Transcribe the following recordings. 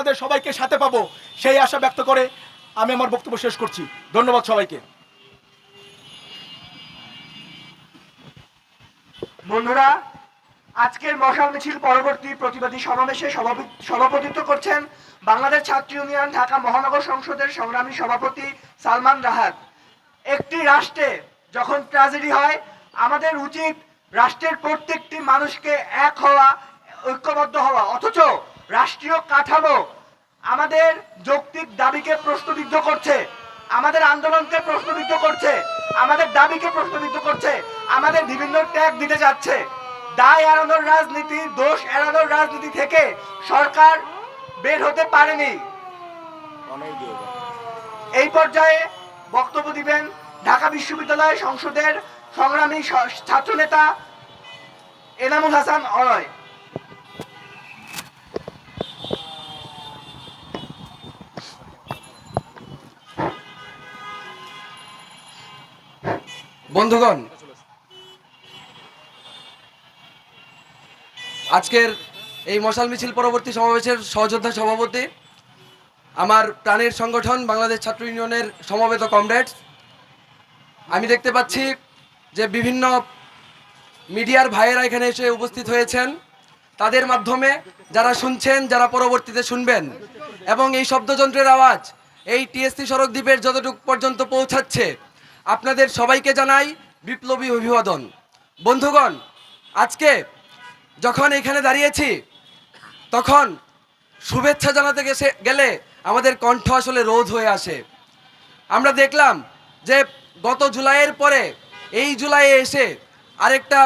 আপনাদের সবাইকে সাথে পাবো। সেই আশা ব্যক্ত করে আমি আমার বক্তব্য শেষ করছি। ধন্যবাদ সবাইকে। বন্ধুরা, আজকের মশাল মিছিল পরবর্তী প্রতিবাদী সমাবেশে সভাপতি- সভাপতিত্ব করছেন বাংলাদেশ ছাত্র ইউনিয়ন, ঢাকা মহানগর সংসদের সংগ্রামী সভাপতি সালমান রাহাত। একটি রাষ্ট্রে যখন ট্র্যাজেডি হয়, আমাদের উচিত রাষ্ট্রের প্রত্যেকটি মানুষকে এক হওয়া, ঐক্যবদ্ধ হওয়া। অথচ রাষ্ট্রীয় কাঠামো আমাদের যৌক্তিক দাবিকে প্রশ্নবিদ্ধ করছে, আমাদের আন্দোলনকে প্রশ্নবিদ্ধ করছে, আমাদের দাবিকে প্রশ্নবিদ্ধ করছে, আমাদের বিভিন্ন ট্যাগ দিতে যাচ্ছে। দায় এড়ানোর রাজনীতি, দোষ এড়ানোর রাজনীতি থেকে সরকার বের হতে পারেনি। এই পর্যায়ে বক্তব্য দিবেন ঢাকা বিশ্ববিদ্যালয় সংসদের সংগ্রামী ছাত্রনেতা এনামুল হাসান অরয়। বন্ধুগণ, আজকের এই মশাল মিছিল পরবর্তী সমাবেশের সহযোদ্ধা সভাপতি, আমার প্রাণের সংগঠন বাংলাদেশ ছাত্র ইউনিয়নের সমবেত কমরেডস। আমি দেখতে পাচ্ছি যে বিভিন্ন মিডিয়ার ভাইয়েরা এখানে এসে উপস্থিত হয়েছেন। তাদের মাধ্যমে যারা শুনছেন, যারা পরবর্তীতে শুনবেন। এবং এই শব্দযন্ত্রের আওয়াজ এই টিএসসি সড়ক দ্বীপের যতটুকু পর্যন্ত পৌঁছাচ্ছে আপনাদের সবাইকে জানাই বিপ্লবী অভিবাদন। বন্ধুগণ, আজকে যখন এখানে দাঁড়িয়েছি, তখন শুভেচ্ছা জানাতে গেছে, গেলে আমাদের কণ্ঠ আসলে রোধ হয়ে আসে। আমরা দেখলাম যে গত জুলাইয়ের পরে এই জুলাইয়ে এসে আরেকটা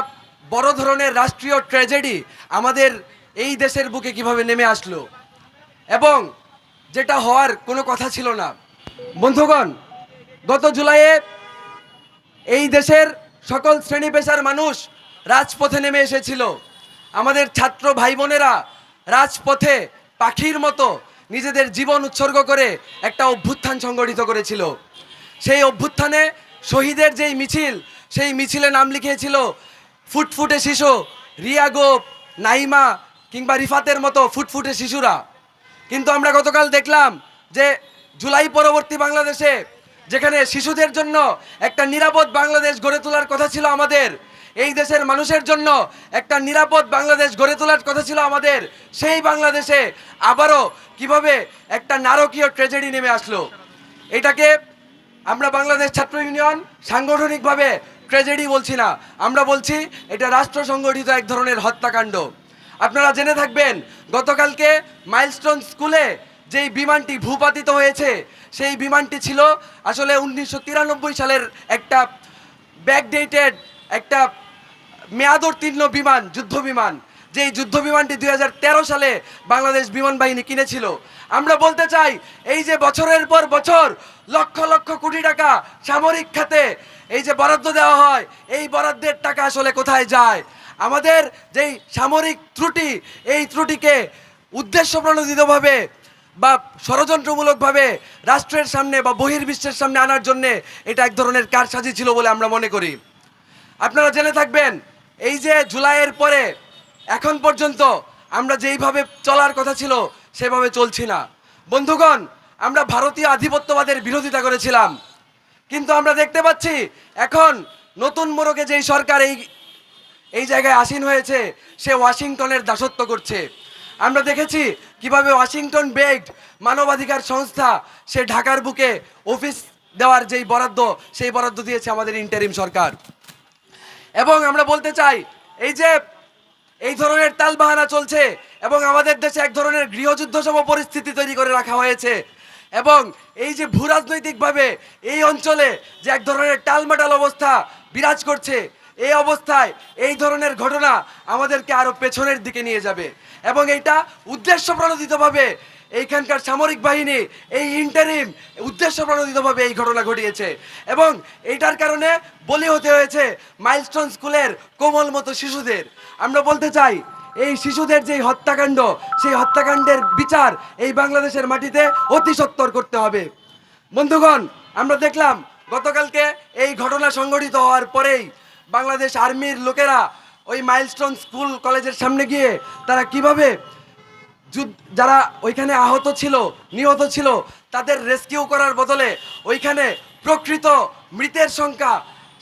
বড় ধরনের রাষ্ট্রীয় ট্র্যাজেডি আমাদের এই দেশের বুকে কীভাবে নেমে আসলো। এবং যেটা হওয়ার কোনো কথা ছিল না। বন্ধুগণ, গত জুলাইয়ে এই দেশের সকল শ্রেণি পেশার মানুষ রাজপথে নেমে এসেছিল। আমাদের ছাত্র ভাই বোনেরা রাজপথে পাখির মতো নিজেদের জীবন উৎসর্গ করে একটা অভ্যুত্থান সংগঠিত করেছিল। সেই অভ্যুত্থানে শহীদের যেই মিছিল, সেই মিছিলে নাম লিখিয়েছিল, ফুটফুটে শিশু রিয়া গোপ, নাইমা কিংবা রিফাতের মতো ফুটফুটে শিশুরা। কিন্তু আমরা গতকাল দেখলাম যে জুলাই পরবর্তী বাংলাদেশে যেখানে শিশুদের জন্য একটা নিরাপদ বাংলাদেশ গড়ে তোলার কথা ছিল আমাদের, এই দেশের মানুষের জন্য একটা নিরাপদ বাংলাদেশ গড়ে তোলার কথা ছিল আমাদের, সেই বাংলাদেশে আবারও কীভাবে একটা নারকীয় ট্রেজেডি নেমে আসলো। এটাকে আমরা বাংলাদেশ ছাত্র ইউনিয়ন সাংগঠনিকভাবে ট্রেজেডি বলছি না, আমরা বলছি এটা রাষ্ট্র সংগঠিত এক ধরনের হত্যাকাণ্ড। আপনারা জেনে থাকবেন, গতকালকে মাইলস্টোন স্কুলে যেই বিমানটি ভূপাতিত হয়েছে, সেই বিমানটি ছিল আসলে উনিশশো তিরানব্বই সালের একটা ব্যাকডেটেড একটা মেয়াদোত্তীর্ণ বিমান যুদ্ধ বিমান যেই যুদ্ধ বিমানটি দু হাজার তেরো সালে বাংলাদেশ বিমান বাহিনী কিনেছিল। আমরা বলতে চাই, এই যে বছরের পর বছর লক্ষ লক্ষ কোটি টাকা সামরিক খাতে এই যে বরাদ্দ দেওয়া হয়, এই বরাদ্দের টাকা আসলে কোথায় যায়? আমাদের যেই সামরিক ত্রুটি, এই ত্রুটিকে উদ্দেশ্য প্রণোদিতভাবে বা ষড়যন্ত্রমূলকভাবে রাষ্ট্রের সামনে বা বহির্বিশ্বের সামনে আনার জন্যে এটা এক ধরনের কারসাজি ছিল বলে আমরা মনে করি। আপনারা জেনে থাকবেন, এই যে জুলাইয়ের পরে এখন পর্যন্ত আমরা যেইভাবে চলার কথা ছিল সেভাবে চলছি না। বন্ধুগণ, আমরা ভারতীয় আধিপত্যবাদের বিরোধিতা করেছিলাম। কিন্তু আমরা দেখতে পাচ্ছি এখন নতুন মোড়কে যেই সরকার এই এই জায়গায় আসীন হয়েছে, সে ওয়াশিংটনের দাসত্ব করছে। আমরা দেখেছি কীভাবে ওয়াশিংটন বেগড মানবাধিকার সংস্থা, সে ঢাকার বুকে অফিস দেওয়ার যেই বরাদ্দ, সেই বরাদ্দ দিয়েছে আমাদের ইন্টারিম সরকার। এবং আমরা বলতে চাই, এই যে এই ধরনের তালবাহানা চলছে এবং আমাদের দেশে এক ধরনের গৃহযুদ্ধ সম পরিস্থিতি তৈরি করে রাখা হয়েছে এবং এই যে ভূরাজনৈতিকভাবে এই অঞ্চলে যে এক ধরনের টালমাটাল অবস্থা বিরাজ করছে এই অবস্থায় এই ধরনের ঘটনা আমাদেরকে আরও পেছনের দিকে নিয়ে যাবে। এবং এটা উদ্দেশ্য প্রণোদিতভাবে এইখানকার সামরিক বাহিনী, এই ইন্টারিম উদ্দেশ্য প্রণোদিতভাবে এই ঘটনা ঘটিয়েছে। এবং এইটার কারণে বলি হতে হয়েছে মাইলস্টোন স্কুলের কোমল মতো শিশুদের। আমরা বলতে চাই, এই শিশুদের যে হত্যাকাণ্ড, সেই হত্যাকাণ্ডের বিচার এই বাংলাদেশের মাটিতে অতি সত্বর করতে হবে। বন্ধুগণ, আমরা দেখলাম গতকালকে এই ঘটনা সংঘটিত হওয়ার পরেই বাংলাদেশ আর্মির লোকেরা ওই মাইলস্টোন স্কুল কলেজের সামনে গিয়ে তারা কীভাবে যারা ওইখানে আহত ছিল, নিহত ছিল, তাদের রেস্কিউ করার বদলে ওইখানে প্রকৃত মৃতের সংখ্যা,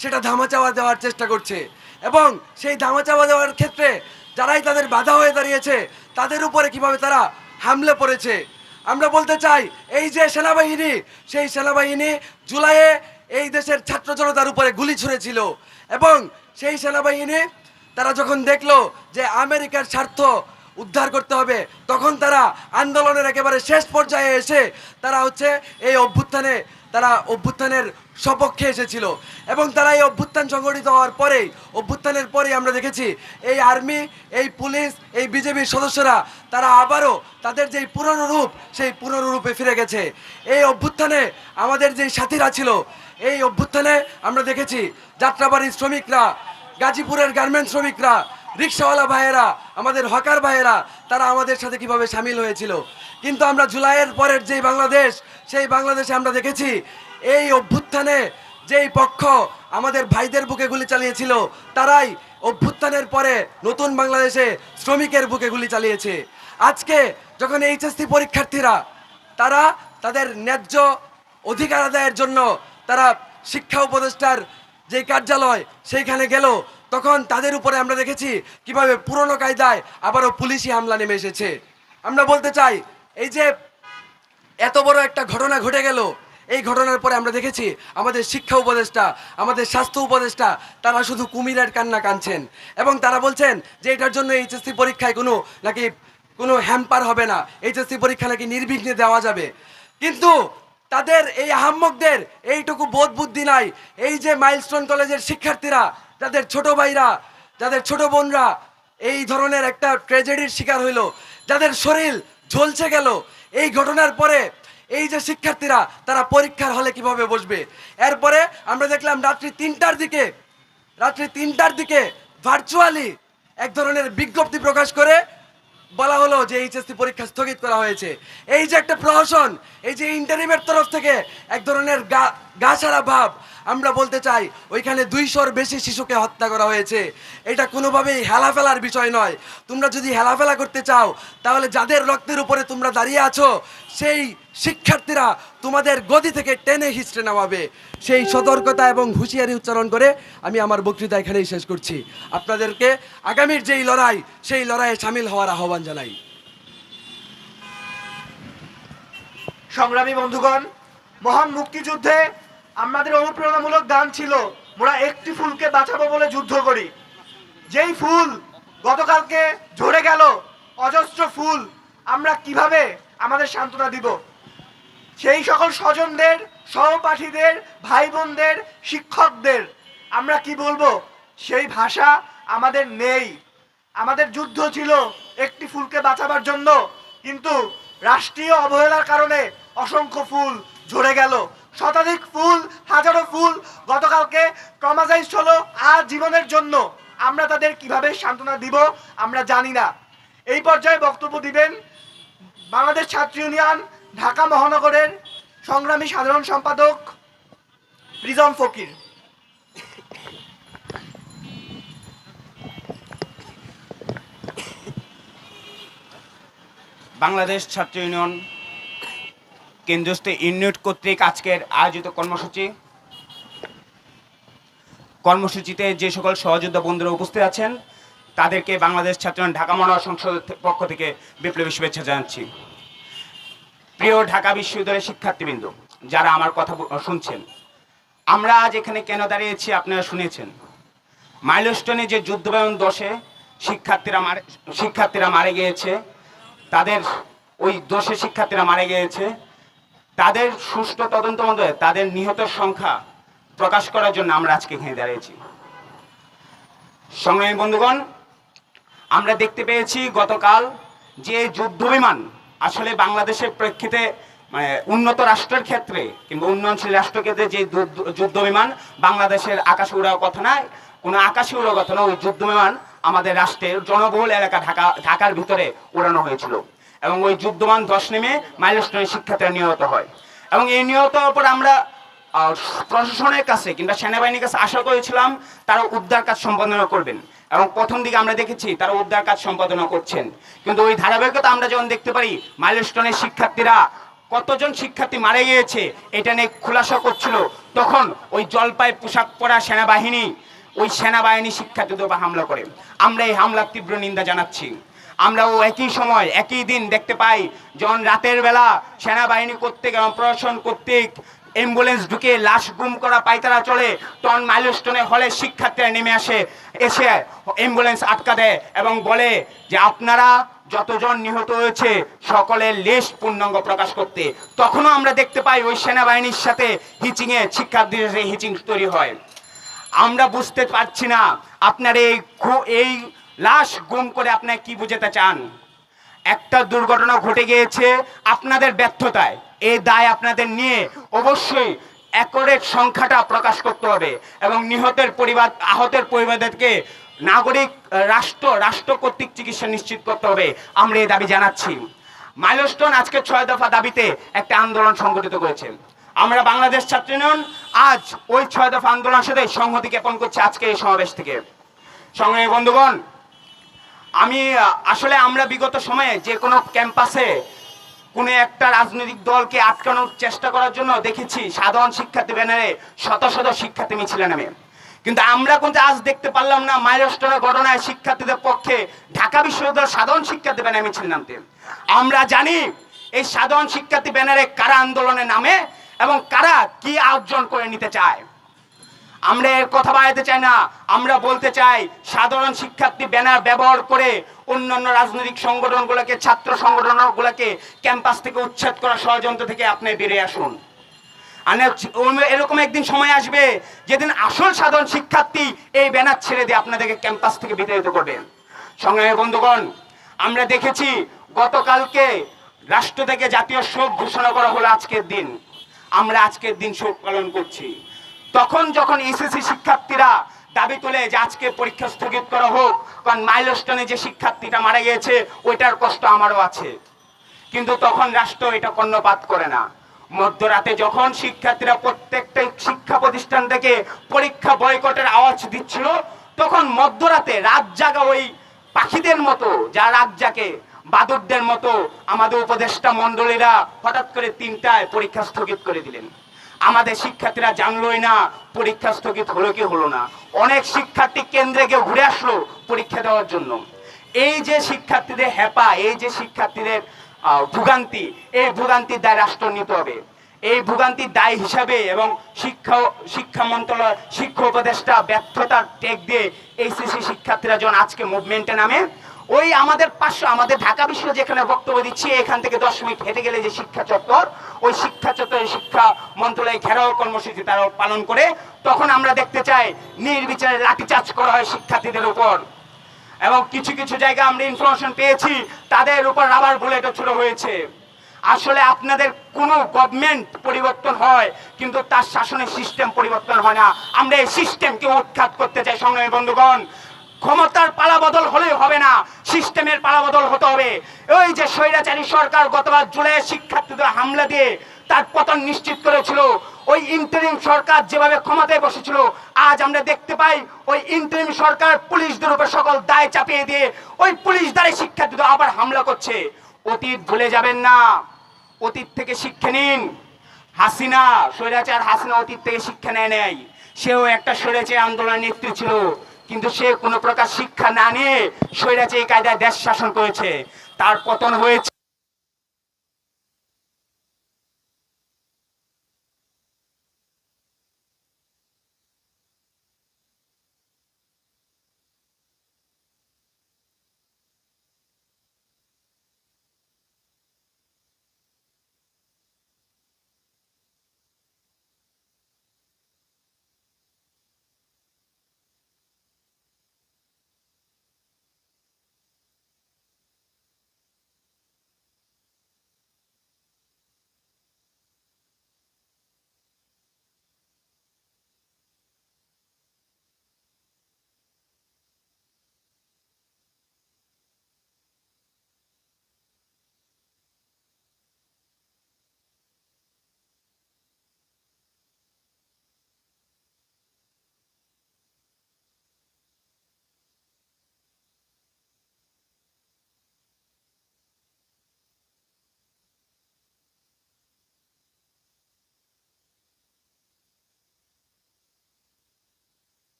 সেটা ধামাচাওয়া দেওয়ার চেষ্টা করছে। এবং সেই ধামাচাওয়া দেওয়ার ক্ষেত্রে যারাই তাদের বাধা হয়ে দাঁড়িয়েছে, তাদের উপরে কীভাবে তারা হামলে পড়েছে। আমরা বলতে চাই, এই যে সেনাবাহিনী, সেই সেনাবাহিনী জুলাইয়ে এই দেশের ছাত্র জনতার উপরে গুলি ছুঁড়েছিল। এবং সেই সেনাবাহিনী, তারা যখন দেখল যে আমেরিকার স্বার্থ উদ্ধার করতে হবে, তখন তারা আন্দোলনের একেবারে শেষ পর্যায়ে এসে তারা হচ্ছে এই অভ্যুত্থানে, তারা অভ্যুত্থানের সপক্ষে এসেছিল। এবং তারা এই অভ্যুত্থান সংগঠিত হওয়ার পরেই, অভ্যুত্থানের পরেই আমরা দেখেছি এই আর্মি, এই পুলিশ, এই বিজেপির সদস্যরা, তারা আবারও তাদের যেই পুরনো রূপ, সেই পুরনো রূপে ফিরে গেছে। এই অভ্যুত্থানে আমাদের যেই সাথীরা ছিল এই অভ্যুত্থানে আমরা দেখেছি যাত্রাবাড়ির শ্রমিকরা, গাজীপুরের গার্মেন্ট শ্রমিকরা, রিক্সাওয়ালা ভাইয়েরা, আমাদের হকার ভাইয়েরা, তারা আমাদের সাথে কীভাবে সামিল হয়েছিল। কিন্তু আমরা জুলাইয়ের পরের যেই বাংলাদেশ, সেই বাংলাদেশে আমরা দেখেছি এই অভ্যুত্থানে যেই পক্ষ আমাদের ভাইদের বুকে গুলি চালিয়েছিল, তারাই অভ্যুত্থানের পরে নতুন বাংলাদেশে শ্রমিকের বুকে গুলি চালিয়েছে। আজকে যখন এইচএসসি পরীক্ষার্থীরা, তারা তাদের ন্যায্য অধিকার আদায়ের জন্য তারা শিক্ষা উপদেষ্টার যে কার্যালয় সেইখানে গেল। তখন তাদের উপরে আমরা দেখেছি কীভাবে পুরনো কায়দায় আবারও পুলিশি হামলা নেমে এসেছে। আমরা বলতে চাই, এই যে এত বড় একটা ঘটনা ঘটে গেল, এই ঘটনার পরে আমরা দেখেছি আমাদের শিক্ষা উপদেষ্টা, আমাদের স্বাস্থ্য উপদেষ্টা, তারা শুধু কুমিরের কান্না কাঁদছেন এবং তারা বলছেন যে এটার জন্য এইচএসসি পরীক্ষায় কোনো নাকি কোনো হ্যাম্পার হবে না। এইচএসসি পরীক্ষা নাকি নির্বিঘ্নে দেওয়া যাবে। কিন্তু তাদের এই আহাম্মকদের এইটুকু বোধ বুদ্ধি নাই। এই যে মাইলস্টোন কলেজের শিক্ষার্থীরা, যাদের ছোট ভাইরা, যাদের ছোট বোনরা, এই ধরনের একটা ট্র্যাজেডির শিকার হইল, যাদের শরীর ঝলসে গেল, এই ঘটনার পরে এই যে শিক্ষার্থীরা, তারা পরীক্ষার হলে কীভাবে বসবে? এরপরে আমরা দেখলাম রাত্রি তিনটার দিকে, রাত্রি তিনটার দিকে ভার্চুয়ালি এক ধরনের বিজ্ঞপ্তি প্রকাশ করে বলা হলো যে এইচএসসি পরীক্ষা স্থগিত করা হয়েছে। এই যে একটা প্রহসন, এই যে ইন্টারিমের তরফ থেকে এক ধরনের গা গা ভাব আমরা বলতে চাই, ওইখানে দুইশোর বেশি শিশুকে হত্যা করা হয়েছে। এটা কোনোভাবেই হেলাফেলার বিষয় নয়। তোমরা যদি হেলাফেলা করতে চাও, তাহলে যাদের রক্তের উপরে তোমরা দাঁড়িয়ে আছো, সেই শিক্ষার্থীরা তোমাদের গদি থেকে টেনে হিচড়ে নামাবে। সেই সতর্কতা এবং হুঁশিয়ারি উচ্চারণ করে আমি আমার বক্তৃতা এখানেই শেষ করছি। আপনাদেরকে আগামীর যেই লড়াই, সেই লড়াইয়ে সামিল হওয়ার আহ্বান জানাই। সংগ্রামী বন্ধুগণ, মহান মুক্তিযুদ্ধে আমাদের অনুপ্রেরণামূলক গান ছিল, মোরা একটি ফুলকে বাঁচাবো বলে যুদ্ধ করি। যেই ফুল গতকালকে ঝরে গেল, অজস্র ফুল, আমরা কীভাবে আমাদের সান্ত্বনা দিব? সেই সকল স্বজনদের, সহপাঠীদের ভাই বোনদের শিক্ষকদের, আমরা কি বলব? সেই ভাষা আমাদের নেই। আমাদের যুদ্ধ ছিল একটি ফুলকে বাঁচাবার জন্য, কিন্তু রাষ্ট্রীয় অবহেলার কারণে অসংখ্য ফুল ঝরে গেল। শতাধিক ফুল, হাজারো ফুল গতকালকে ট্রমাজাইজড হলো আর জীবনের জন্য। আমরা তাদের কীভাবে সান্ত্বনা দিব, আমরা জানি না। এই পর্যায়ে বক্তব্য দিবেন বাংলাদেশ ছাত্র ইউনিয়ন, ঢাকা মহানগরের সংগ্রামী সাধারণ সম্পাদক রিজন ফকির। বাংলাদেশ ছাত্র ইউনিয়ন কেন্দ্রস্থ ইউনিট কর্তৃক আজকের আয়োজিত কর্মসূচি। কর্মসূচিতে যে সকল সহযোদ্ধা বন্ধুরা উপস্থিত আছেন, তাদেরকে বাংলাদেশ ছাত্র ঢাকা মনোহর সংসদের পক্ষ থেকে বিপ্লবী শুভেচ্ছা জানাচ্ছি। প্রিয় ঢাকা বিশ্ববিদ্যালয়ের শিক্ষার্থীবৃন্দ, যারা আমার কথা শুনছেন, আমরা আজ এখানে কেন দাঁড়িয়েছি আপনারা শুনেছেন। মাইলস্টোনে যে যুদ্ধবায়ন দশে শিক্ষার্থীরা মারে শিক্ষার্থীরা মারা গিয়েছে, তাদের ওই দোষে শিক্ষার্থীরা মারা গিয়েছে তাদের সুষ্ঠু তদন্ত মধ্যে তাদের নিহত সংখ্যা প্রকাশ করার জন্য আমরা আজকে এখানে দাঁড়িয়েছি। সংগ্রামী বন্ধুগণ, আমরা দেখতে পেয়েছি গতকাল যে যুদ্ধ বিমান আসলে বাংলাদেশের প্রেক্ষিতে মানে উন্নত রাষ্ট্রের ক্ষেত্রে কিংবা উন্নয়নশীল রাষ্ট্রের ক্ষেত্রে যে যুদ্ধ বিমান বাংলাদেশের আকাশে উড়ার কথা নয়, কোনো আকাশে উড়ার কথা নয়, ওই যুদ্ধ বিমান আমাদের রাষ্ট্রের জনবহুল এলাকা ঢাকা, ঢাকার ভিতরে উড়ানো হয়েছিল। এবং ওই যুদ্ধমান দশ নেমে মাইলস্টোনের শিক্ষার্থীরা নিহত হয়। এবং এই নিহত পর আমরা প্রশাসনের কাছে কিংবা সেনাবাহিনীর কাছে আশা করেছিলাম তারা উদ্ধার কাজ সম্পাদনা করবেন। এবং প্রথম দিকে আমরা দেখেছি তারা উদ্ধার কাজ সম্পাদনা করছেন। কিন্তু ওই ধারাবাহিকতা আমরা যখন দেখতে পারি, মাইলস্টোনের শিক্ষার্থীরা কতজন শিক্ষার্থী মারা গিয়েছে, এটা নিয়ে খুলাসা করছিল। তখন ওই জলপাই পোশাক পরা সেনাবাহিনী, ওই সেনাবাহিনী শিক্ষার্থীদের উপর হামলা করে। আমরা এই হামলার তীব্র নিন্দা জানাচ্ছি। আমরাও একই সময়, একই দিন দেখতে পাই, যখন রাতের বেলা সেনাবাহিনী কর্তৃক এবং প্রশাসন কর্তৃক অ্যাম্বুলেন্স ঢুকে লাশ গুম করা পাইতারা চলে তখন মাইলস্টোনে হলে শিক্ষার্থীরা নেমে আসে, এসে অ্যাম্বুলেন্স আটকা দেয় এবং বলে যে আপনারা যতজন নিহত হয়েছে, সকলের লিস্ট পূর্ণাঙ্গ প্রকাশ করতে। তখনও আমরা দেখতে পাই ওই সেনাবাহিনীর সাথে হিচিংয়ে শিক্ষার্থীদের হিচিং তৈরি হয়। আমরা বুঝতে পারছি না, আপনার এই এই লাশ গুম করে আপনার কি বুঝাতে চান? একটা দুর্ঘটনা ঘটে গিয়েছে আপনাদের ব্যর্থতায়। এই দায় আপনাদের নিয়ে অবশ্যই একরের সংখ্যাটা প্রকাশ করতে হবে এবং নিহতের পরিবার, আহতের পরিবারদেরকে নাগরিক, রাষ্ট্র রাষ্ট্র কর্তৃক চিকিৎসা নিশ্চিত করতে হবে। আমরা এই দাবি জানাচ্ছি। মাইলস্টোন আজকে ছয় দফা দাবিতে একটা আন্দোলন সংগঠিত করেছে। আমরা বাংলাদেশ ছাত্র ইউনিয়ন আজ ওই ছয় দফা আন্দোলনের সাথে সংহতি জ্ঞাপন করছি আজকে এই সমাবেশ থেকে। সঙ্গে বন্ধুগণ আমি, আসলে আমরা বিগত সময়ে যে কোনো ক্যাম্পাসে কোনো একটা রাজনৈতিক দলকে আটকানোর চেষ্টা করার জন্য দেখেছি সাধারণ শিক্ষার্থী ব্যানারে শত শত শিক্ষার্থী মিছিলে নামে। কিন্তু আমরা কিন্তু আজ দেখতে পারলাম না মাইলস্টোনের ঘটনায় শিক্ষার্থীদের পক্ষে ঢাকা বিশ্ববিদ্যালয়ের সাধারণ শিক্ষার্থী ব্যানারে মিছিল নামতে। আমরা জানি এই সাধারণ শিক্ষার্থী ব্যানারে কারা আন্দোলনে নামে এবং কারা কি অর্জন করে নিতে চায়। আমরা এর কথা বাড়াতে চাই না। আমরা বলতে চাই, সাধারণ শিক্ষার্থী ব্যানার ব্যবহার করে অন্যান্য রাজনৈতিক সংগঠনগুলোকে, ছাত্র সংগঠনগুলোকে ক্যাম্পাস থেকে উচ্ছেদ করা ষড়যন্ত্র থেকে আপনি বেরিয়ে আসুন। এরকম একদিন সময় আসবে যেদিন আসল সাধারণ শিক্ষার্থী এই ব্যানার ছেড়ে দিয়ে আপনাদেরকে ক্যাম্পাস থেকে বিতাড়িত করবে। সংগ্রামী বন্ধুগণ, আমরা দেখেছি গতকালকে রাষ্ট্র থেকে জাতীয় শোক ঘোষণা করা হলো আজকের দিন। আমরা আজকের দিন শোক পালন করছি। তখন যখন এসএসসি শিক্ষার্থীরা দাবি তোলে যে আজকে পরীক্ষা স্থগিত করা হোক, কারণ মাইলস্টোনে যে শিক্ষার্থীটা মারা গিয়েছে, ওইটার কষ্ট আমারও আছে। কিন্তু তখন রাষ্ট্র এটা কর্ণপাত করে না। মধ্যরাতে যখন শিক্ষার্থীরা প্রত্যেকটা শিক্ষা প্রতিষ্ঠান থেকে পরীক্ষা বয়কটের আওয়াজ দিচ্ছিল, তখন মধ্যরাতে রাত জাগা ওই পাখিদের মতো, যা রাত জাগে বাদরদের মতো আমাদের উপদেষ্টা মন্ডলীরা হঠাৎ করে তিনটায় পরীক্ষা স্থগিত করে দিলেন। আমাদের শিক্ষার্থীরা জানলোই না, পরীক্ষা স্থগিত হলো কি হলো না। অনেক শিক্ষার্থী কেন্দ্রে গিয়ে ঘুরে আসলো পরীক্ষা দেওয়ার জন্য। এই যে শিক্ষার্থীদের হ্যাপা এই যে শিক্ষার্থীদের ভোগান্তি, এই ভোগান্তির দায় রাষ্ট্র নিতে হবে। এই ভোগান্তির দায় হিসাবে এবং শিক্ষা শিক্ষা মন্ত্রণালয়, শিক্ষা উপদেষ্টা ব্যর্থতার টেক দিয়ে এইচএসসি শিক্ষার্থীরা যখন আজকে মুভমেন্টে নামে ওই আমাদের পাঁচশো, আমাদের ঢাকা বিশ্ব যেখানে বক্তব্য দিচ্ছি, এখান থেকে দশ মিনিট হেঁটে গেলে যে শিক্ষা চত্বর, ওই শিক্ষা চত্বরে শিক্ষা মন্ত্রণালয় ঘেরাও কর্মসূচি তারা পালন করে, তখন আমরা দেখতে চাই নির্বিচারে লাঠিচার্জ করা হয় শিক্ষার্থীদের উপর। এবং কিছু কিছু জায়গা আমরা ইনফরমেশন পেয়েছি, তাদের উপর রাবার বুলেটও ছোড়া হয়েছে। আসলে আপনাদের কোনো গভর্নমেন্ট পরিবর্তন হয়, কিন্তু তার শাসনের সিস্টেম পরিবর্তন হয় না। আমরা এই সিস্টেমকে উৎখাত করতে চাই, সংগ্রামী বন্ধুগণ। ক্ষমতার পালাবদল হলেই হবে না, সিস্টেমের পালাবদল হতে হবে। ওই যে স্বৈরাচারী সরকার গতবার জুলাই শিক্ষার্থীদের হামলা দিয়ে তার পতন নিশ্চিত করেছিল, ওই ইন্টারিম সরকার যেভাবে ক্ষমতায় বসেছিল, আজ আমরা দেখতে পাই ওই ইন্টারিম সরকার পুলিশদের উপর সকল দায় চাপিয়ে দিয়ে ওই পুলিশ দ্বারা শিক্ষার্থীদের আবার হামলা করছে। অতীত ভুলে যাবেন না, অতীত থেকে শিক্ষা নিন। হাসিনা, স্বৈরাচার হাসিনা অতীত থেকে শিক্ষা নেয় নেয় সেও একটা স্বৈরাচার আন্দোলনের নেত্রী ছিল। কিন্তু সে কোনো প্রকার শিক্ষা না নিয়ে স্বৈরাচারী কায়দায় দেশ শাসন করেছে। তার পতন হয়েছে।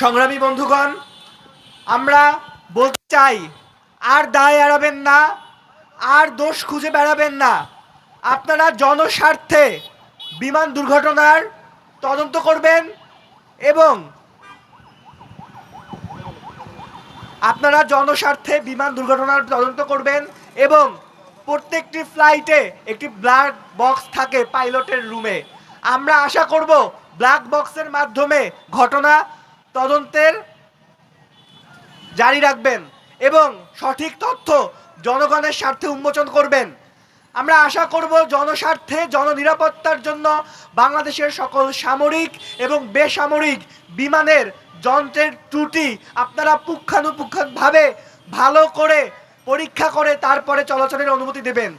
সংগ্রামী বন্ধুগণ, আমরা বলতে চাই, আর দায় এড়াবেন না, আর দোষ খুঁজে বেড়াবেন না। আপনারা জনস্বার্থে বিমান দুর্ঘটনার তদন্ত করবেন এবং আপনারা জনস্বার্থে বিমান দুর্ঘটনার তদন্ত করবেন এবং প্রত্যেকটি ফ্লাইটে একটি ব্ল্যাক বক্স থাকে পাইলটের রুমে। আমরা আশা করব, ব্ল্যাক বক্সের মাধ্যমে ঘটনা তদন্তের জারি রাখবেন এবং সঠিক তথ্য জনগণের স্বার্থে উন্মোচন করবেন। আমরা আশা করব জনস্বার্থে, জননিরাপত্তার জন্য বাংলাদেশের সকল সামরিক এবং বেসামরিক বিমানের যন্ত্রের ত্রুটি আপনারা পুঙ্খানুপুঙ্খভাবে ভালো করে পরীক্ষা করে তারপরে চলাচলের অনুমতি দেবেন।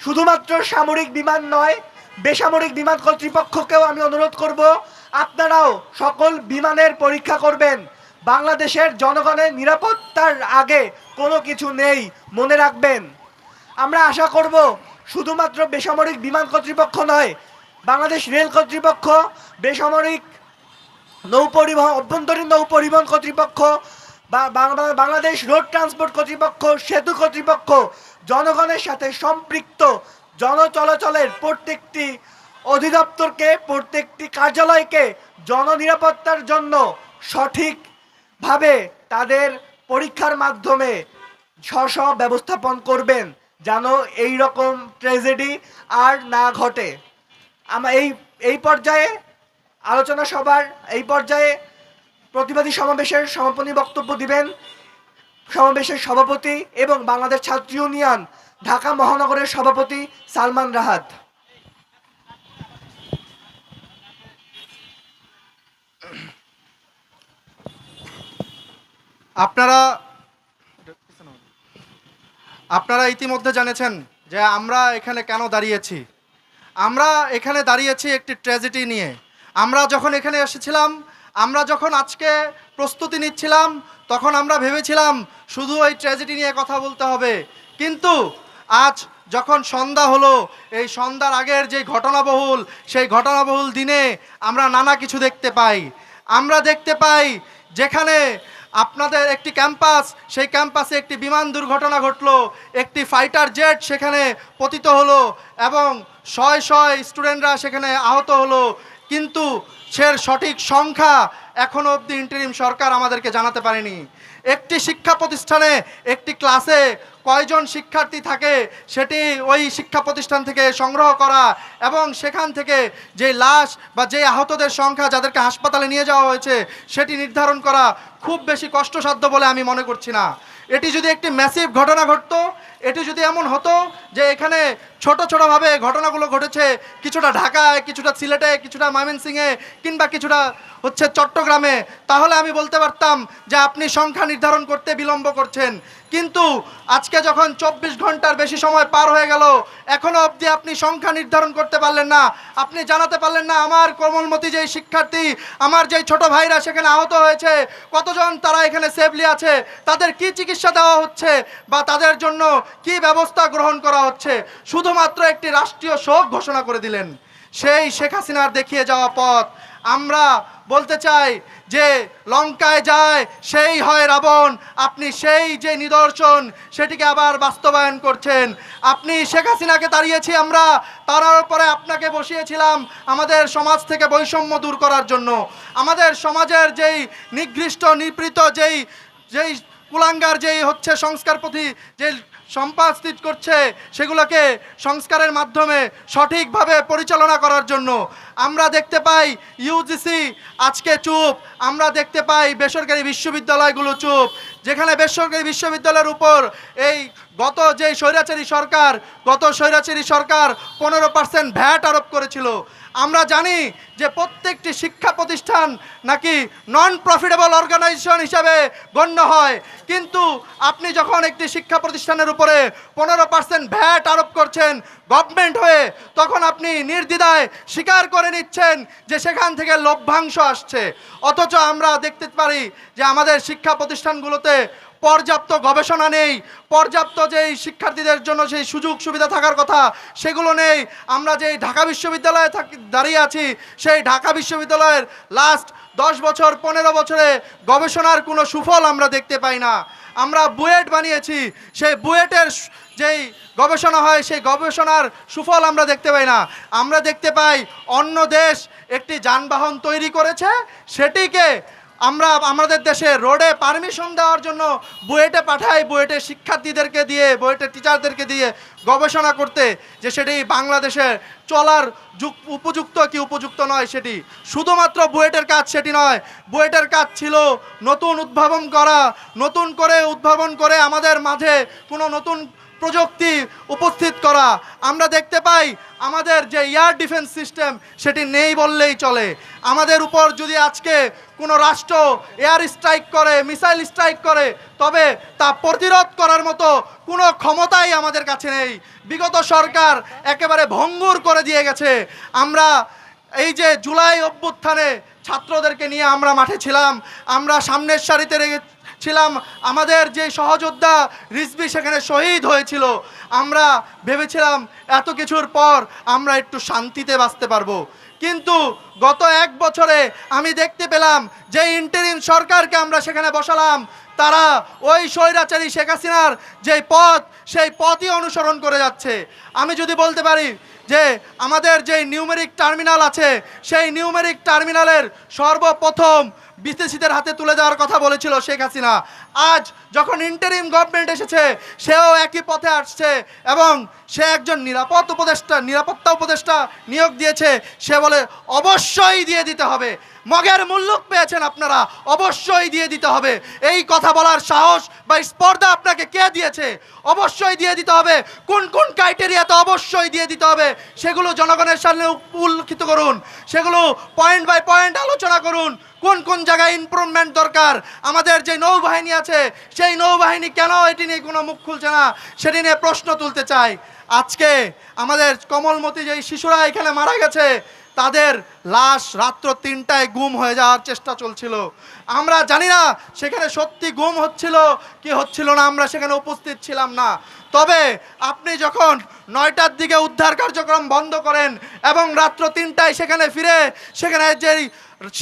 শুধুমাত্র সামরিক বিমান নয়, বেসামরিক বিমান কর্তৃপক্ষকেও আমি অনুরোধ করব আপনারাও সকল বিমানের পরীক্ষা করবেন। বাংলাদেশের জনগণের নিরাপত্তার আগে কোনো কিছু নেই, মনে রাখবেন। আমরা আশা করব শুধুমাত্র বেসামরিক বিমান কর্তৃপক্ষ নয়, বাংলাদেশ রেল কর্তৃপক্ষ, বেসামরিক নৌ পরিবহন অভ্যন্তরীণ নৌ পরিবহন কর্তৃপক্ষ বাংলা- বাংলাদেশ রোড ট্রান্সপোর্ট কর্তৃপক্ষ, সেতু কর্তৃপক্ষ জনগণের সাথে সম্পৃক্ত জনচলাচলের প্রত্যেকটি অধিদপ্তরকে, প্রত্যেকটি কার্যালয়কে জননিরাপত্তার জন্য সঠিকভাবে তাদের পরীক্ষার মাধ্যমে স্ব ব্যবস্থাপন করবেন যেন এই রকম ট্র্যাজেডি আর না ঘটে। আমরা এই এই পর্যায়ে আলোচনা সভার, এই পর্যায়ে প্রতিবাদী সমাবেশের সমাপনী বক্তব্য দিবেন সমাবেশের সভাপতি এবং বাংলাদেশ ছাত্র ইউনিয়ন, ঢাকা মহানগরের সভাপতি সালমান রাহাত। আপনারা আপনারা ইতিমধ্যে জানেছেন যে আমরা এখানে কেন দাঁড়িয়েছি। আমরা এখানে দাঁড়িয়েছি একটি ট্র্যাজেডি নিয়ে। আমরা যখন এখানে এসেছিলাম, আমরা যখন আজকে প্রস্তুতি নিচ্ছিলাম, তখন আমরা ভেবেছিলাম শুধু এই ট্র্যাজেডি নিয়ে কথা বলতে হবে। কিন্তু আজ যখন সন্ধ্যা হলো, এই সন্ধ্যার আগের যে ঘটনাবহুল, সেই ঘটনাবহুল দিনে আমরা নানা কিছু দেখতে পাই। আমরা দেখতে পাই যেখানে আপনাদের একটি ক্যাম্পাস, সেই ক্যাম্পাসে একটি বিমান দুর্ঘটনা ঘটল। একটি ফাইটার জেট সেখানে পতিত হলো এবং শয় শয় স্টুডেন্টরা সেখানে আহত হলো। কিন্তু সে সঠিক সংখ্যা এখনও অবধি ইন্টারিম সরকার আমাদেরকে জানাতে পারেনি। একটি শিক্ষা প্রতিষ্ঠানে, একটি ক্লাসে কয়জন শিক্ষার্থী থাকে সেটি ওই শিক্ষা প্রতিষ্ঠান থেকে সংগ্রহ করা এবং সেখান থেকে যে লাশ বা যে আহতদের সংখ্যা যাদেরকে হাসপাতালে নিয়ে যাওয়া হয়েছে সেটি নির্ধারণ করা খুব বেশি কষ্টসাধ্য বলে আমি মনে করছি না। এটি যদি একটি ম্যাসিভ ঘটনা ঘটতো, এটি যদি এমন হতো যে এখানে ছোট ছোটোভাবে ঘটনাগুলো ঘটেছে। কিছুটা ঢাকায়, কিছুটা সিলেটে, কিছুটা ময়মনসিংহে কিংবা কিছুটা হচ্ছে চট্টগ্রামে। তাহলে আমি বলতে পারতাম যে আপনি সংখ্যা নির্ধারণ করতে বিলম্ব করছেন। কিন্তু আজকে যখন চব্বিশ ঘণ্টার বেশি সময় পার হয়ে গেল এখনও অবধি আপনি সংখ্যা নির্ধারণ করতে পারলেন না। আপনি জানাতে পারলেন না, আমার কোমলমতি যেই শিক্ষার্থী, আমার যেই ছোট ভাইরা সেখানে আহত হয়েছে, কতজন তারা এখানে সেফলি আছে, তাদের কি চিকিৎসা দেওয়া হচ্ছে, বা তাদের জন্য কি ব্যবস্থা গ্রহণ করা হচ্ছে? শুধুমাত্র একটি রাষ্ট্রীয় শোক ঘোষণা করে দিলেন। সেই শেখ হাসিনার দেখিয়ে যাওয়া পথ, আমরা বলতে চাই যে লঙ্কায় যায়, সেই হয় রাবণ। আপনি সেই যে নিদর্শন, সেটিকে আবার বাস্তবায়ন করছেন। আপনি শেখ হাসিনাকে তাড়িয়েছি আমরা, তারার পরে আপনাকে বসিয়েছিলাম আমাদের সমাজ থেকে বৈষম্য দূর করার জন্য। আমাদের সমাজের যেই নিগৃষ্ট নিপৃত যেই যেই কুলাঙ্গার, যেই হচ্ছে সংস্কার প্রতি যে সম্পাদিত করছে সেগুলোকে সংস্কারের মাধ্যমে সঠিকভাবে পরিচালনা করার জন্য। আমরা দেখতে পাই ইউজিসি আজকে চুপ। আমরা দেখতে পাই বেসরকারি বিশ্ববিদ্যালয়গুলো চুপ। যেখানে বেসরকারি বিশ্ববিদ্যালয়ের উপর এই গত যে স্বৈরাচারী সরকার, গত স্বৈরাচারী সরকার পনেরো পার্সেন্ট ভ্যাট আরোপ করেছিল। আমরা জানি যে প্রত্যেকটি শিক্ষা প্রতিষ্ঠান নাকি নন প্রফিটেবল অর্গানাইজেশন হিসাবে গণ্য হয়। কিন্তু আপনি যখন একটি শিক্ষা প্রতিষ্ঠানের উপরে পনেরো পার্সেন্ট ভ্যাট আরোপ করছেন গভর্নমেন্ট হয়ে তখন আপনি নির্দ্বিধায় স্বীকার করে নিচ্ছেন যে সেখান থেকে লভ্যাংশ আসছে। অথচ আমরা দেখতে পারি যে আমাদের শিক্ষা প্রতিষ্ঠানগুলোতে পর্যাপ্ত গবেষণা নেই, পর্যাপ্ত যেই শিক্ষার্থীদের জন্য সেই সুযোগ সুবিধা থাকার কথা সেগুলো নেই। আমরা যেই ঢাকা বিশ্ববিদ্যালয়ে থাকি, দাঁড়িয়ে আছি, সেই ঢাকা বিশ্ববিদ্যালয়ের লাস্ট দশ বছর, পনেরো বছরে গবেষণার কোনো সুফল আমরা দেখতে পাই না। আমরা বুয়েট বানিয়েছি, সেই বুয়েটের যেই গবেষণা হয়, সেই গবেষণার সুফল আমরা দেখতে পাই না। আমরা দেখতে পাই অন্য দেশ একটি যানবাহন তৈরি করেছে, সেটিকে আমরা আমাদের দেশে রোডে পারমিশন দেওয়ার জন্য বুয়েটে পাঠাই, বুয়েটে শিক্ষার্থীদেরকে দিয়ে বুয়েটের টিচারদেরকে দিয়ে গবেষণা করতে যে সেটি বাংলাদেশে চলার যুক উপযুক্ত কি উপযুক্ত নয় সেটি। শুধুমাত্র বুয়েটের কাজ সেটি নয়, বুয়েটের কাজ ছিল নতুন উদ্ভাবন করা, নতুন করে উদ্ভাবন করে আমাদের মাঝে কোনো নতুন প্রযুক্তি উপস্থিত করা। আমরা দেখতে পাই আমাদের যে এয়ার ডিফেন্স সিস্টেম, সেটি নেই বললেই চলে। আমাদের উপর যদি আজকে কোনো রাষ্ট্র এয়ার স্ট্রাইক করে, মিসাইল স্ট্রাইক করে, তবে তা প্রতিরোধ করার মতো কোনো ক্ষমতাই আমাদের কাছে নেই। বিগত সরকার একেবারে ভঙ্গুর করে দিয়ে গেছে। আমরা এই যে জুলাই অভ্যুত্থানে ছাত্রদেরকে নিয়ে আমরা মাঠে ছিলাম, আমরা সামনের সারিতে রেগে ছিলাম, আমাদের যে সহযোদ্ধা রিজবি সেখানে শহীদ হয়েছিল, আমরা ভেবেছিলাম এত কিছুর পর আমরা একটু শান্তিতে বাঁচতে পারব। কিন্তু গত এক বছরে আমি দেখতে পেলাম, যে ইন্টারিম সরকারকে আমরা সেখানে বসালাম, তারা ওই স্বৈরাচারী শেখ হাসিনার যে পথ, সেই পথই অনুসরণ করে যাচ্ছে। আমি যদি বলতে পারি যে আমাদের যে নিউমেরিক টার্মিনাল আছে, সেই নিউমেরিক টার্মিনালের সর্বপ্রথম বিদেশিদের হাতে তুলে দেওয়ার কথা বলেছিল শেখ হাসিনা। আজ যখন ইন্টারিম গভর্নমেন্ট এসেছে, সেও একই পথে আসছে এবং সে একজন নিরাপদ উপদেষ্টা, নিরাপত্তা উপদেষ্টা নিয়োগ দিয়েছে, সে বলে অবশ্যই দিয়ে দিতে হবে। মগের মূল্যক পেয়েছেন আপনারা, অবশ্যই দিয়ে দিতে হবে। এই কথা বলার সাহস বা স্পর্ধা আপনাকে কে দিয়েছে? অবশ্যই দিয়ে দিতে হবে। কোন কোন ক্রাইটেরিয়াতে অবশ্যই দিয়ে দিতে হবে? সেগুলো জনগণের সামনে উল্লিখিত করুন। সেগুলো পয়েন্ট বাই পয়েন্ট আলোচনা করুন। কোন কোন জায়গায় ইমপ্রুভমেন্ট দরকার? আমাদের যে নৌবাহিনী আছে, সেই নৌবাহিনী কেন এটি নিয়ে কোনো মুখ খুলছে না? সেটি নিয়ে প্রশ্ন তুলতে চাই। আজকে আমাদের কমলমতি যেই শিশুরা এখানে মারা গেছে তাদের লাশ রাত্র তিনটায় গুম হয়ে যাওয়ার চেষ্টা চলছিল। আমরা জানি না সেখানে সত্যি গুম হচ্ছিল, কি হচ্ছিল না, আমরা সেখানে উপস্থিত ছিলাম না। তবে আপনি যখন নয়টার দিকে উদ্ধার কার্যক্রম বন্ধ করেন এবং রাত্র তিনটায় সেখানে ফিরে, সেখানে যেই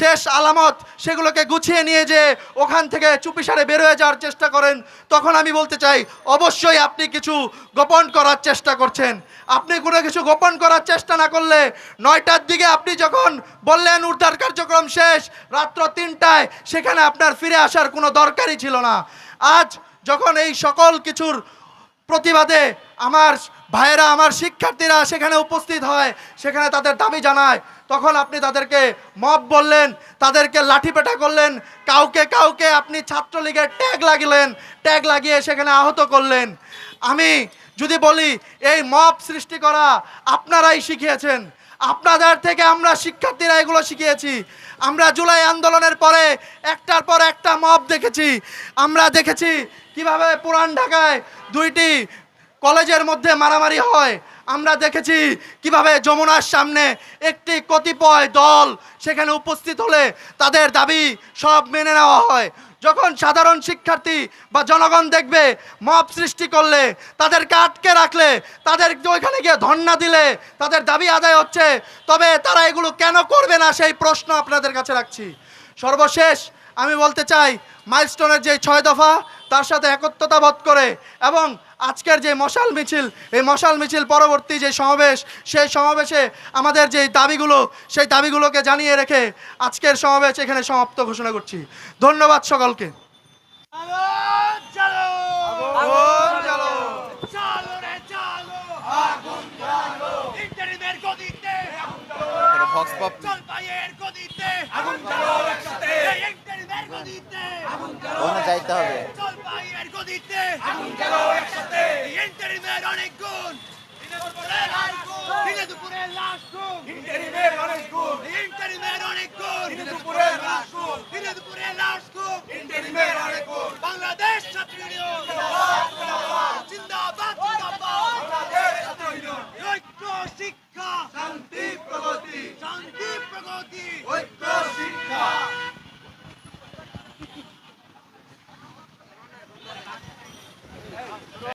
শেষ আলামত সেগুলোকে গুছিয়ে নিয়ে যে ওখান থেকে চুপিসারে বের হয়ে যাওয়ার চেষ্টা করেন, তখন আমি বলতে চাই, অবশ্যই আপনি কিছু গোপন করার চেষ্টা করছেন। আপনি কোনো কিছু গোপন করার চেষ্টা না করলে নয়টার দিকে আপনি যখন বললেন উদ্ধার কার্যক্রম শেষ, রাত্র তিনটায়, সেখানে আপনার ফিরে আসার কোনো দরকারই ছিল না। আজ যখন এই সকল কিছুর প্রতিবাদে আমার ভাইয়েরা, আমার শিক্ষার্থীরা সেখানে উপস্থিত হয়, সেখানে তাদের দাবি জানায়। তখন আপনি তাদেরকে মব বললেন, তাদেরকে লাঠিপেটা করলেন, কাউকে কাউকে আপনি ছাত্রলীগের ট্যাগ লাগিলেন, ট্যাগ লাগিয়ে সেখানে আহত করলেন। আমি যদি বলি, এই মব সৃষ্টি করা আপনারাই শিখিয়েছেন। আপনাদের থেকে আমরা শিক্ষার্থীরা এগুলো শিখিয়েছি। আমরা জুলাই আন্দোলনের পরে একটার পর একটা মব দেখেছি। আমরা দেখেছি কীভাবে পুরান ঢাকায় দুইটি কলেজের মধ্যে মারামারি হয়। আমরা দেখেছি কীভাবে যমুনার সামনে একটি কতিপয় দল সেখানে উপস্থিত হলে তাদের দাবি সব মেনে নেওয়া হয়। যখন সাধারণ শিক্ষার্থী বা জনগণ দেখবে মব সৃষ্টি করলে, তাদেরকে আটকে রাখলে, তাদের ওইখানে গিয়ে ধর্ণা দিলে, তাদের দাবি আদায় হচ্ছে, তবে তারা এগুলো কেন করবে না সেই প্রশ্ন আপনাদের কাছে রাখছি। সর্বশেষ আমি বলতে চাই মাইলস্টোনের যে ছয় দফা, তার সাথে একত্রতা বোধ করে এবং আজকের যে মশাল মিছিল, এই মশাল মিছিল পরবর্তী যে সমাবেশ, সেই সমাবেশে আমাদের যে দাবিগুলো, সেই দাবিগুলোকে জানিয়ে রেখে আজকের সমাবেশ এখানে সমাপ্ত ঘোষণা করছি। ধন্যবাদ সকলকে। ভক্স পপ ওখানে যাইতে হবে অনেক গুণ বাংলাদেশ ছাত্র ইউনিয়ন জিন্দাবাদ ঐক্য শিক্ষা শান্তি প্রগতি শান্তি প্রগতি ঐক্য শিক্ষা